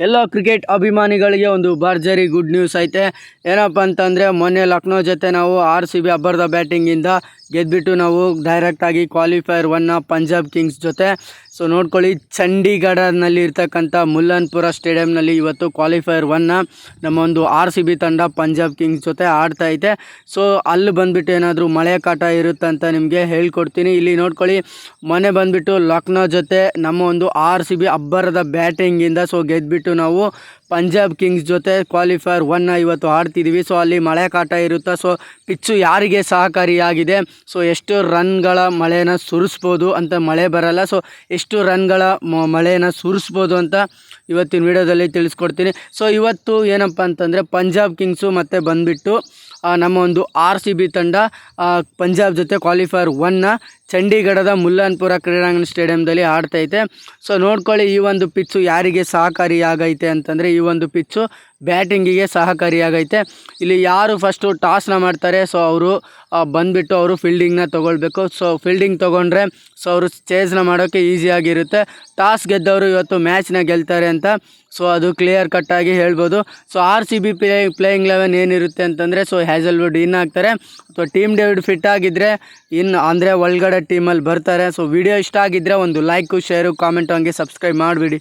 ಎಲ್ಲ ಕ್ರಿಕೆಟ್ ಅಭಿಮಾನಿಗಳಿಗೆ ಒಂದು ಭರ್ಜರಿ ಗುಡ್ ನ್ಯೂಸ್ ಐತೆ. ಏನಪ್ಪ ಅಂತಂದರೆ, ಮೊನ್ನೆ ಲಕ್ನೋ ಜೊತೆ ನಾವು ಆರ್ ಸಿ ಬಿ ಅಬ್ಬರದ ಬ್ಯಾಟಿಂಗಿಂದ ಗೆದ್ದುಬಿಟ್ಟು ನಾವು ಡೈರೆಕ್ಟಾಗಿ ಕ್ವಾಲಿಫೈಯರ್ ಒನ್ನ ಪಂಜಾಬ್ ಕಿಂಗ್ಸ್ ಜೊತೆ ಸೊ ನೋಡ್ಕೊಳ್ಳಿ, ಚಂಡೀಗಢನಲ್ಲಿ ಇರ್ತಕ್ಕಂಥ ಮುಲ್ಲನ್ಪುರ ಸ್ಟೇಡಿಯಂನಲ್ಲಿ ಇವತ್ತು ಕ್ವಾಲಿಫೈಯರ್ ಒನ್ನ ನಮ್ಮ ಒಂದು ಆರ್ ಸಿ ಬಿ ತಂಡ ಪಂಜಾಬ್ ಕಿಂಗ್ಸ್ ಜೊತೆ ಆಡ್ತಾ ಐತೆ. ಸೊ ಅಲ್ಲಿ ಬಂದುಬಿಟ್ಟು ಏನಾದರೂ ಮಳೆ ಕಾಟ ಇರುತ್ತಂತ ನಿಮಗೆ ಹೇಳ್ಕೊಡ್ತೀನಿ. ಇಲ್ಲಿ ನೋಡ್ಕೊಳ್ಳಿ ಮೊನ್ನೆ ಬಂದುಬಿಟ್ಟು ಲಕ್ನೋ ಜೊತೆ ನಮ್ಮ ಒಂದು ಆರ್ ಸಿ ಬಿ ಅಬ್ಬರದ ಬ್ಯಾಟಿಂಗಿಂದ ಸೊ ಗೆದ್ದುಬಿಟ್ಟು ನಾವು ಪಂಜಾಬ್ ಕಿಂಗ್ಸ್ ಜೊತೆ ಕ್ವಾಲಿಫೈಯರ್ ಒನ್ನ ಇವತ್ತು ಆಡ್ತಿದ್ದೀವಿ ಸೊ ಅಲ್ಲಿ ಮಳೆ ಕಾಟ ಇರುತ್ತಾ, ಸೊ ಪಿಚ್ಚು ಯಾರಿಗೆ ಸಹಕಾರಿಯಾಗಿದೆ? ಸೊ ಎಷ್ಟು ರನ್ಗಳ ಮಳೆನ ಸುರಿಸ್ಬೋದು ಅಂತ ಮಳೆ ಬರಲ್ಲ. ಸೊ ಎಷ್ಟು ರನ್ಗಳ ಮ- ಮಳೆನ ಸುರಿಸ್ಬೋದು ಅಂತ ಇವತ್ತಿನ ವಿಡಿಯೋದಲ್ಲಿ ತಿಳಿಸ್ಕೊಡ್ತೀನಿ. ಸೊ ಇವತ್ತು ಏನಪ್ಪ ಅಂತಂದರೆ ಪಂಜಾಬ್ ಕಿಂಗ್ಸು ಮತ್ತು ಬಂದುಬಿಟ್ಟು ನಮ್ಮ ಒಂದು ಆರ್ ಸಿ ಬಿ ತಂಡ ಪಂಜಾಬ್ ಜೊತೆ ಕ್ವಾಲಿಫೈಯರ್ ಒನ್ನ ಚಂಡೀಗಢದ ಮುಲ್ಲನ್ಪುರ ಕ್ರೀಡಾಂಗಣ ಸ್ಟೇಡಿಯಂದಲ್ಲಿ ಆಡ್ತೈತೆ. ಸೊ ನೋಡ್ಕೊಳ್ಳಿ, ಈ ಒಂದು ಪಿಚ್ಚು ಯಾರಿಗೆ ಸಹಕಾರಿಯಾಗೈತೆ ಅಂತಂದರೆ, ಈ ಒಂದು ಪಿಚ್ಚು ಬ್ಯಾಟಿಂಗಿಗೆ ಸಹಕಾರಿಯಾಗೈತೆ. ಇಲ್ಲಿ ಯಾರು ಫಸ್ಟು ಟಾಸ್ನ ಮಾಡ್ತಾರೆ ಸೊ ಅವರು ಬಂದುಬಿಟ್ಟು ಅವರು ಫೀಲ್ಡಿಂಗ್ನ ತೊಗೊಳ್ಬೇಕು. ಸೊ ಫೀಲ್ಡಿಂಗ್ ತೊಗೊಂಡ್ರೆ ಸೊ ಅವರು ಚೇಸ್ನ ಮಾಡೋಕ್ಕೆ ಈಸಿಯಾಗಿರುತ್ತೆ ಟಾಸ್ ಗೆದ್ದವರು ಇವತ್ತು ಮ್ಯಾಚ್ನ ಗೆಲ್ತಾರೆ ಅಂತ ಸೊ ಅದು ಕ್ಲಿಯರ್ ಕಟ್ಟಾಗಿ ಹೇಳ್ಬೋದು. So R C B play playing eleven ಏನಿರುತ್ತೆ ಅಂತಂದರೆ ಸೊ ಹ್ಯಾಸಲ್ವುಡ್ ಇನ್ ಆಗ್ತಾರೆ. ಅಥವಾ ಟೀಮ್ ಡೇವಿಡ್ ಫಿಟ್ ಆಗಿದ್ದರೆ ಇನ್ ಅಂದರೆ ಒಳಗಡೆ ಟೀಮಲ್ಲಿ ಬರ್ತಾರೆ. ಸೊ ವಿಡಿಯೋ ಇಷ್ಟ ಆಗಿದ್ದರೆ ಒಂದು ಲೈಕು ಶೇರು ಕಾಮೆಂಟು ಹಂಗೆ ಸಬ್ಸ್ಕ್ರೈಬ್ ಮಾಡಿಬಿಡಿ.